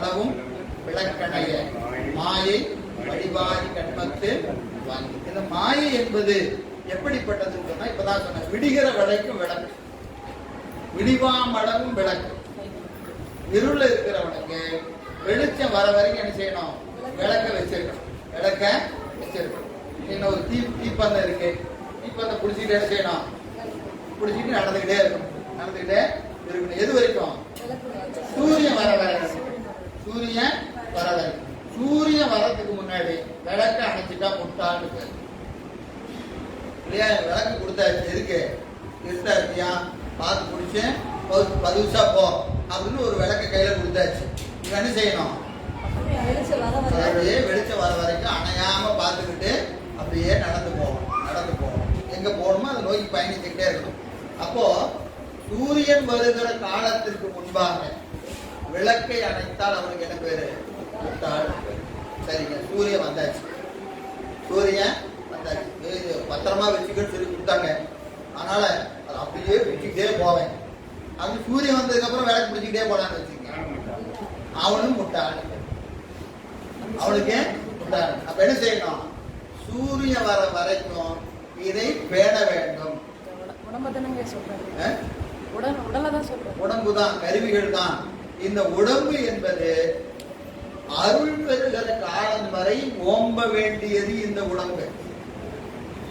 மடவும் விளக்கடைய. மாயை வழிபாடி கண்மத்து வாங்கி. இந்த மாயை என்பது எப்படிப்பட்டது இப்பதான் சொன்னேன். விடுகிற விளக்கும் விளக்கு. விடிவா மடவும் விளக்கு. இருள இருக்கிறவனுக்கு வெளிச்சம் வர வரைக்கும் என்ன செய்யணும்? விளக்க வச்சிருக்கணும். விளக்க வச்சிருக்கணும். இன்னும் ஒரு தீ தீப்பந்தம் இருக்கு. தீப்பந்தம் பிடிச்சிக்கிட்டே என்ன செய்யணும்? பிடிச்சிக்கிட்டு நடந்துக்கிட்டே இருக்கணும். நடந்துக்கிட்டே இருக்கணும். எது வரைக்கும்? சூரியன் வர வரைக்கும். சூரியன் வர வரைக்கும் சூரியன் வரதுக்கு முன்னாடி விளக்க அணைச்சிட்டா முட்டான்னு பேரு. இல்லையா? விளக்கு கொடுத்தாச்சு. எதுக்கு? இருட்டாச்சியா பார்த்து பிடிச்சி பதுசா போ. அப்படின்னு ஒரு விளக்க கையில கொடுத்தாச்சு. இவன் என்ன செய்யணும்? அப்படியே வெளிச்சம் வர வரைக்கும் அணையாம பார்த்துக்கிட்டு அப்படியே நடந்து போகணும். நடந்து போகணும். எங்க போகணுமோ அதை நோக்கி பயணிச்சுக்கிட்டே இருக்கணும். அப்போ சூரியன் வருகிற காலத்திற்கு முன்பாக விளக்கை அணைத்தால் அவனுக்கு என்ன பேரு? முட்டாள். சரிங்க. சூரியன் வந்தாச்சு. சூரியன் வந்தாச்சு. பத்திரமா வச்சுக்கன்னு சொல்லி கொடுத்தாங்க. அதனால அதை அப்படியே வச்சுக்கிட்டே போவேன். அது சூரியன் வந்ததுக்கு அப்புறம் விளக்கு பிடிச்சிக்கிட்டே போலான்னு வச்சுக்கோங்க. அவனும் முட்டாள். அவனுக்கு முட்டாள். அப்ப என்ன செய்யணும்? சூரியன் வர வரைக்கும் இதை பேண வேண்டும். உடம்பு தான் கருவிகள் தான் இந்த உடம்பு என்பது அருள் பெறுகிற காலம் வரை ஓம்ப வேண்டியது இந்த உடம்பு.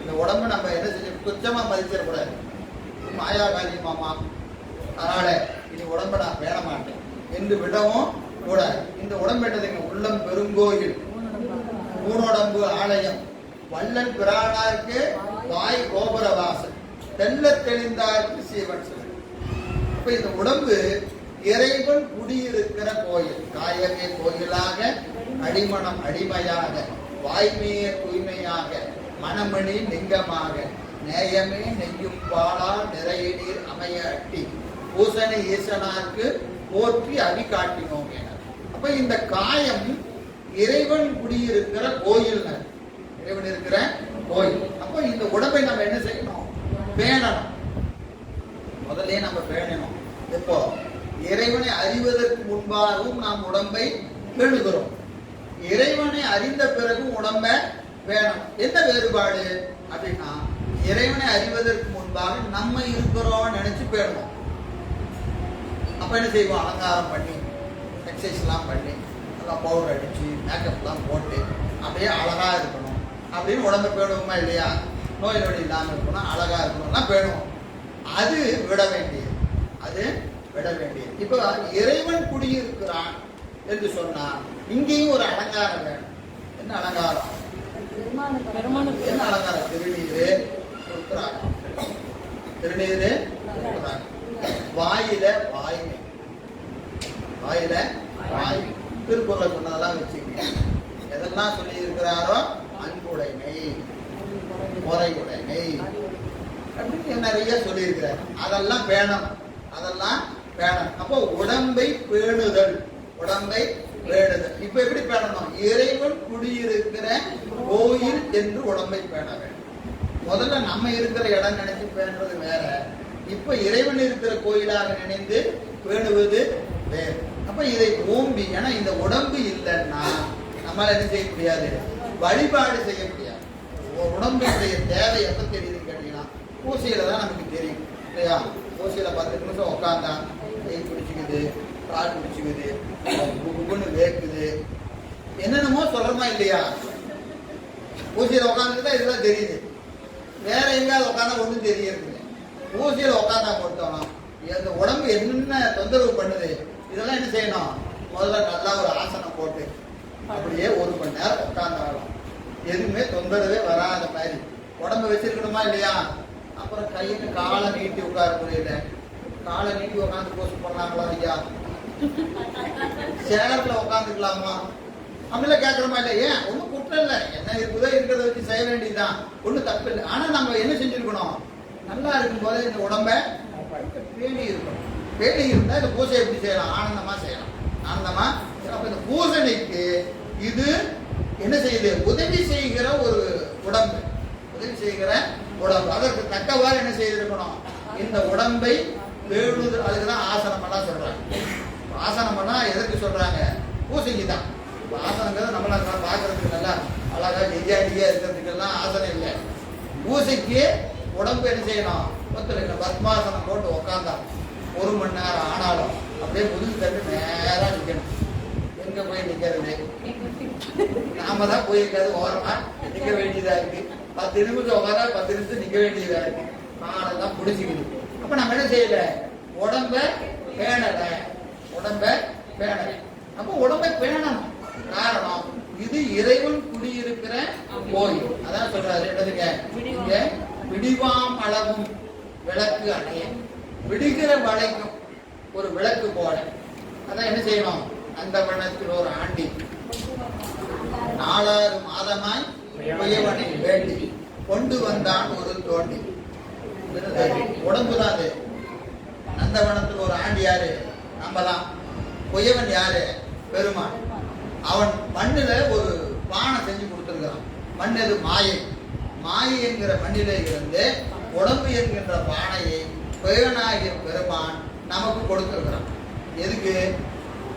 இந்த உடம்பு நம்ம என்ன செஞ்சு குச்சமா மதிச்சிடக்கூடாது. மாயா காலி மாமா அதனால இனி உடம்பை நான் பேண மாட்டேன் என்று விடவும் கூடாது. இந்த உடம்பு என்னதுங்க உள்ளம் பெருங்கோயில் ஊனோடம்பு ஆலயம். வல்லன் பிரானாருக்கு வாய் கோபுர வாசல் தெல்ல தெளிந்தாருக்கு சீவன் சிவன் இப்ப இந்த உடம்பு இறைவன் குடியிருக்கிற கோயில் காயமே கோயிலாக அடிமனம் அடிமையாக வாய்மையே தூய்மையாக மனமணி லிங்கமாக நேயமே நெய்யும் பாலா நிறைய நீர் அமைய அட்டி பூசணி ஈசனாருக்கு போற்றி அவி காட்டினோம் என. அப்ப இந்த காயம் இறைவன் குடியிருக்கிற கோயில் இறைவன் இருக்கிற கோயில். அப்ப இந்த உடம்பை நம்ம என்ன செய்யணும்? பேணணும். முதல்ல நம்ம பேணணும். இப்போ இறைவனை அறிவதற்கு முன்பாகவும் நாம் உடம்பை பேணுகிறோம் இறைவனை அறிந்த பிறகும் உடம்பை வேணும். என்ன வேறுபாடு? அப்படின்னா இறைவனை அறிவதற்கு முன்பாக நம்ம இருக்கிறோம் நினைச்சு பேணுவோம். அப்ப என்ன செய்வோம்? அலங்காரம் பண்ணி எக்ஸசைஸ் எல்லாம் பண்ணி நல்லா பவுடர் அடிச்சு மேக்கப் எல்லாம் போட்டு அப்படியே அழகா இருக்கணும். அப்படின்னு உடம்பை பேணுவோமா இல்லையா? நோய் நொடி இல்லாமல் இருக்கணும் அழகா இருக்கணும்னா பேணுவோம். அது விட வேண்டியது. அது விட வேண்டியது. இப்ப இறைவன் குடியிருக்கிறான் என்று சொன்னா இங்கேயும் ஒரு அலங்காரம் வேணும். என்ன அலங்காரம்? என்ன அலங்காரம்? திருநீரு. திருநீரு. வாயில வாய்மை வாயில வாய்மை திருக்குறளை சொன்னதெல்லாம் வச்சுக்கங்க. எதெல்லாம் சொல்லி இருக்கிறாரோ அன்புடைமை முறையுடைமை அப்படின்னு நிறைய சொல்லியிருக்கிறார். அதெல்லாம் வேணும். அதெல்லாம் வேணும் அப்போ உடம்பை பேணுதல். உடம்பை பேணுதல். இப்ப எப்படி பேணணும்? இறைவன் குடியிருக்கிற கோயில் என்று உடம்பை பேண வேண்டும். முதல்ல நம்ம இருக்கிற இடம் நினைச்சு பேணுறது வேற. இப்ப இறைவன் இருக்கிற கோயிலாக நினைந்து பேணுவது வேறு. அப்ப இதை ஓம்பி ஏன்னா இந்த உடம்பு இல்லைன்னா நம்மளால என்ன செய்ய முடியாது? வழிபாடு செய்ய முடியாது. உடம்புடைய தேவை எப்ப தெரியுதுன்னு கேட்டீங்கன்னா பூசையில தான் நமக்கு தெரியும். இல்லையா? பூசையில பத்து நிமிஷம் உட்காந்தான் கை பிடிச்சிக்குது கால் பிடிச்சிக்குது குப்புன்னு வேக்குது. என்னென்னமோ சொல்கிறோமா இல்லையா? ஊசியில் உட்காந்துட்டு தான் இதெல்லாம் தெரியுது. வேற எங்கேயாவது உட்காந்தா ஒன்றும் தெரியறது ஊசியில் உட்காந்தா மட்டும் இந்த உடம்பு என்னென்ன தொந்தரவு பண்ணுது இதெல்லாம் என்ன செய்யணும்? முதல்ல நல்லா ஒரு ஆசனம் போட்டு அப்படியே ஒரு மணி நேரம் உட்காந்தாலும் எதுவுமே தொந்தரவே வராத மாதிரி. உடம்பு வச்சிருக்கணுமா இல்லையா? அப்புறம் கையில காலை நீட்டி உட்கார முடியல காலை நீட்டி உட்காந்து போஸ்ட் பண்ணலாங்களா ஐயா? சேர்ல உட்காந்துக்கலாமா அப்படிலாம் கேட்கறோமா இல்லை ஏன்? ஒன்றும் குற்றம் இல்லை. என்ன இருக்குதோ இருக்கிறத வச்சு செய்ய வேண்டியதுதான். ஒன்றும் தப்பு இல்லை. ஆனால் நம்ம என்ன செஞ்சிருக்கணும்? நல்லா இருக்கும்போது இந்த உடம்ப பேணி இருக்கணும். பேணி இருந்தால் இந்த பூசை எப்படி செய்யலாம்? ஆனந்தமா செய்யலாம். ஆனந்தமா அப்ப இந்த பூசணிக்கு இது என்ன செய்யுது? உதவி செய்கிற ஒரு உடம்பு. உதவி செய்கிற உடம்பு. அதற்கு தக்கவாறு என்ன செய்திருக்கணும்? இந்த உடம்பை பேணுதல் அதுக்கு தான் ஆசனம் சொல்கிறாங்க ஆசனம்னா எதற்கு சொல்கிறாங்க பூசைக்கு தான் இப்போ ஆசனங்கிறது நம்மள பார்க்கறதுக்கு நல்லா அழகா நெய்யாடியாக இருக்கிறதுக்கெல்லாம் ஆசனம் இல்லை. பூசைக்கு உடம்பு என்ன செய்யணும்? ஒத்துழைக்கணும் பத்மாசனம் போட்டு உக்காந்தா. ஒரு மணி நேரம் ஆனாலும் அப்படியே முதுகு தட்டு நேராக நிற்கணும் எங்கே போய் நிற்கிறது நாம தான் போய் இருக்காது ஓரமாக நிற்க வேண்டியதாக இருக்குது பத்து நிமிஷம் உட்கார பத்து நிமிஷம் நிற்க வேண்டியதாக இருக்குது காலெல்லாம் பிடிச்சிக்கிட்டு அப்ப நம்ம என்ன செய்யல? உடம்ப பேணல. உடம்ப பேணல. அப்ப உடம்பை பேணணும். காரணம் இது இறைவன் குடியிருக்கிற கோயில். அதான் சொல்றாரு என்னதுங்க? இங்க விடிவாம் அளவும் விளக்கு அணைய. விடுகிற வளைக்கும் ஒரு விளக்கு போல. அதான் என்ன செய்யணும்? அந்த வண்ணத்தில் ஒரு ஆண்டி. நாலாறு மாதமாய் உயவனை வேண்டி கொண்டு வந்தான் ஒரு தோண்டி. உடம்புதான் அது. நந்தவனத்தில் ஒரு ஆண்டு யாரு? நம்ம தான் குயவன் யாரு? பெருமான் அவன் மண்ணில் ஒரு பானை செஞ்சு கொடுத்திருக்கிறான். மண் எது? மாயை. மாயை என்கிற மண்ணிலே இருந்து உடம்பு என்கின்ற பானையை குயவனாகிய பெருமான் நமக்கு கொடுத்துருக்கிறான். எதுக்கு?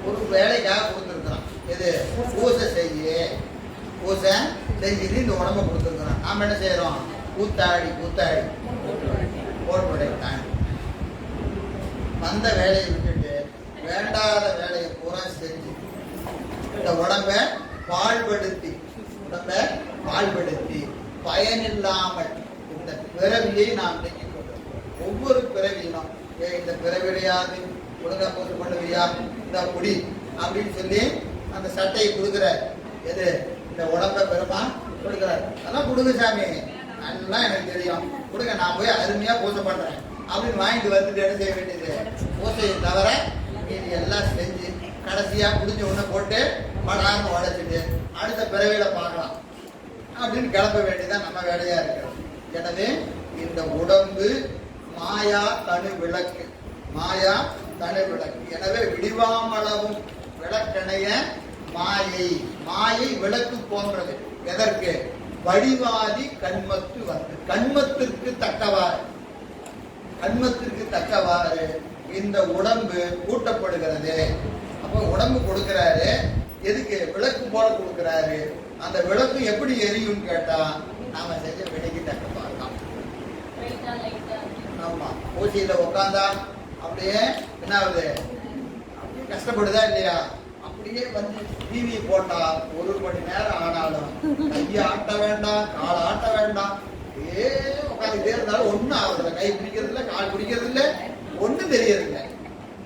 ஒரு வேலைக்காக கொடுத்துருக்குறான். எது? பூசை செய்ய. பூசை செஞ்சுட்டு இந்த உடம்ப கொடுத்துருக்குறான். நாம் என்ன செய்கிறோம் கூத்தாடி கூத்தாடி. போர்படை தாண்டி. வந்த வேலையை விட்டுட்டு வேண்டாத வேலையை பூரா செஞ்சு. இந்த உடம்ப பாழ்படுத்தி உடம்ப பாழ்படுத்தி பயனில்லாமல் இந்த பிறவியை நாம் நீக்கி கொண்டிருக்கிறோம் ஒவ்வொரு பிறவியிலும் ஏ இந்த பிறவிடையாது ஒழுங்கா போட்டு பண்ணுவியா? இந்த குடி அப்படின்னு சொல்லி அந்த சட்டையை கொடுக்குற எது? இந்த உடம்ப பெருமா கொடுக்குறாரு. அதெல்லாம் கொடுங்க சாமி. நல்லா எனக்கு தெரியும். கொடுங்க நான் போய் அருமையா பூஜை பண்றேன். அப்படின்னு வாங்கிட்டு வந்துட்டு என்ன செய்ய வேண்டியது? பூசையை தவிர மீதி எல்லாம் செஞ்சு கடைசியா குடிஞ்ச உடனே போட்டு படாம உடைச்சிட்டு அடுத்த பிறவியில பார்க்கலாம். அப்படின்னு கிளம்ப வேண்டியதான் நம்ம வேலையா இருக்கிறோம் எனவே இந்த உடம்பு மாயா தனு விளக்கு. மாயா தனு விளக்கு. எனவே விடிவாமளவும் விளக்கணைய மாயை. மாயை விளக்கு போன்றது. எதற்கு? வடிவாதி கண்மத்து வந்து கண்மத்திற்கு தக்கவாறு. கண்மத்திற்கு தக்கவாறு இந்த உடம்பு கூட்டப்படுகிறது அப்ப உடம்பு கொடுக்கிறாரு. எதுக்கு? விளக்கு போல கொடுக்கிறாரு. அந்த விளக்கு எப்படி எரியும் கேட்டா நாம செஞ்ச விலைக்கு தக்க பார்க்கலாம் ஆமா. ஊசியில உட்காந்தா அப்படியே என்ன ஆகுது? அப்படியே கஷ்டப்படுதா இல்லையா? அப்படியே வந்து டிவி போட்டா ஒரு மணி நேரம் ஆனாலும் கையை ஆட்ட வேண்டாம் கால் ஆட்ட வேண்டாம். ஏ உட்காந்துட்டே இருந்தாலும் ஒன்றும் ஆகுதுல கை பிடிக்கிறது இல்ல கால் பிடிக்கிறது இல்ல ஒண்ணும் தெரியறது இல்ல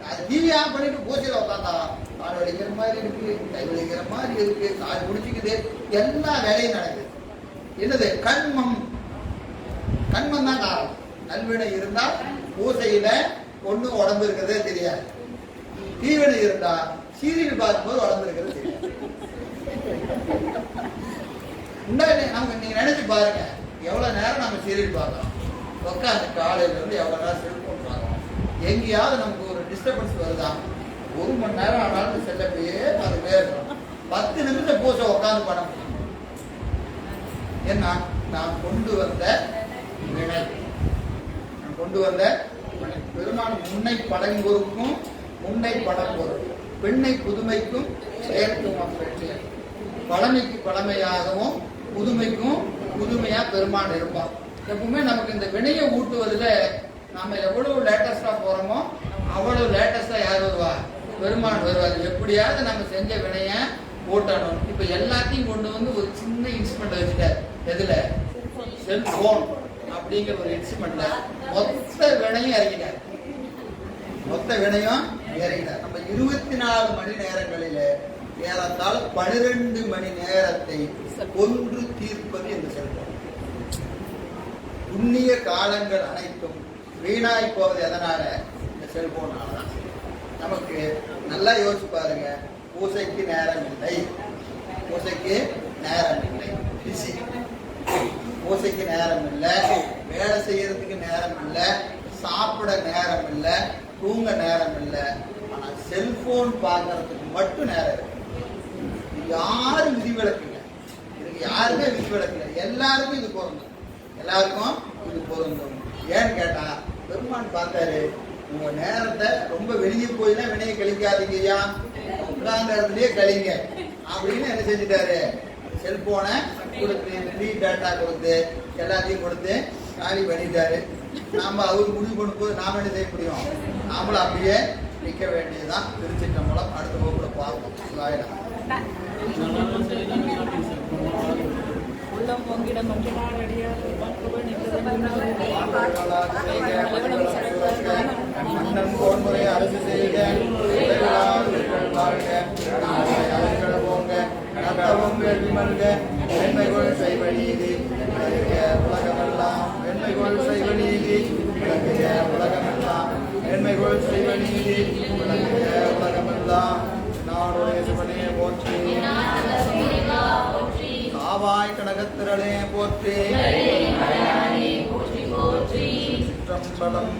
அது டிவி ஆன் பண்ணிட்டு பூஜையில உட்காந்தா கால் வலிக்கிற மாதிரி இருக்கு கை வலிக்கிற மாதிரி இருக்கு கால் பிடிச்சிக்குது. எல்லா வேலையும் நடக்குது. என்னது? கண்மம். கண்மம் தான் காரணம். நல்வினை இருந்தால் பூசையில ஒன்றும் உடம்பு இருக்கிறதே தெரியாது. தீவினை இருந்தா சீரியல் பார்க்கும்போது உடம்பு இருக்கிறது நீங்க நினைச்சு பாருங்க எவ்வளவு நேரம் நம்ம சீரியல் பார்க்கறோம். உட்காந்து காலையில இருந்து எவ்வளவு நேரம் செல்போன் பார்க்கறோம். எங்கேயாவது நமக்கு ஒரு டிஸ்டர்பன்ஸ் வருதா? ஒரு மணி நேரம் ஆனாலும் செல்லப்படியே அது இருக்கிறோம் பத்து நிமிஷம் பூசை உட்காந்து பண்ண முடியும். ஏன்னா நான் கொண்டு வந்த வினை நான் கொண்டு வந்த வினை. பெருமான் முன்னை படங்கொருக்கும் முன்னை படங்கொரு பெண்ணை புதுமைக்கும் செயற்கும் அப்பெற்றேன் பழமைக்கு பழமையாகவும் புதுமைக்கும் புதுமையா பெருமான் இருப்பான் எப்பவுமே நமக்கு இந்த வினையை ஊட்டுவதுல நாம எவ்வளவு லேட்டஸ்டா போறோமோ அவ்வளவு லேட்டஸ்டா யார் வருவா? பெருமான் வருவார். எப்படியாவது நம்ம செஞ்ச வினைய ஊட்டணும். இப்ப எல்லாத்தையும் கொண்டு வந்து ஒரு சின்ன இன்ஸ்ட்ருமெண்ட் வச்சுட்டார். எதுல? செல்போன் அப்படிங்கிற ஒரு இன்ஸ்ட்ருமெண்ட்ல மொத்த வினையும் இறங்கிட்டார் மொத்த வினையும் இறங்கிட்டார் நம்ம இருபத்தி நாலு மணி நேரங்களில ஏறத்தால் பனிரெண்டு மணி நேரத்தை கொன்று தீர்ப்பது இந்த சொல்றோம். புண்ணிய காலங்கள் அனைத்தும் வீணாய் போவது எதனால? இந்த செல்போனால நமக்கு நல்லா யோசிச்சு பாருங்க. பூசைக்கு நேரம் இல்லை. பூசைக்கு நேரம் இல்லை. பூசைக்கு நேரம் இல்லை. வேலை செய்யறதுக்கு நேரம் இல்லை. சாப்பிட நேரம் இல்லை. தூங்க நேரம் இல்லை. ஆனா செல்போன் பார்க்கறதுக்கு மட்டும் நேரம் இருக்கு. இது யாரும் விதிவிலக்குங்க. இதுக்கு யாருமே விதிவிலக்குங்க. எல்லாருக்கும் இது பொருந்தும். எல்லாருக்கும் இது பொருந்தும். ஏன்னு கேட்டா பெருமான் பார்த்தாரு உங்க நேரத்தை ரொம்ப வெளியே போய்லாம் வினையை கழிக்காதீங்கய்யா ஐயா. உட்கார்ந்த இடத்துலயே கழிங்க. அப்படின்னு என்ன செஞ்சுட்டாரு? செல்போனை கொடுத்து ஃப்ரீ டேட்டா கொடுத்து எல்லாத்தையும் கொடுத்து காலி பண்ணிட்டாரு. நாம அவர் முடிவு பண்ணும்போது நாம என்ன செய்ய முடியும்? நாமளும் அப்படியே நிற்க வேண்டியதுதான். திருச்சிற்றம்பலம் அடுத்த வகுப்புல பார்ப்போம். உள்ளம் பொங்கிட மஞ்சள் அடியார் மன்னன் போன்முறை அரசு செய்க. வாழ்க. போங்க நத்தவம் வேள்வி மல்க வெண்மைகொள் செய்வ நீதி விளங்குக உலகமெல்லாம் நாடுடைய சிவனே போற்றி காவாய் கடகத்திரளே போற்றி சிற்றம்பலம்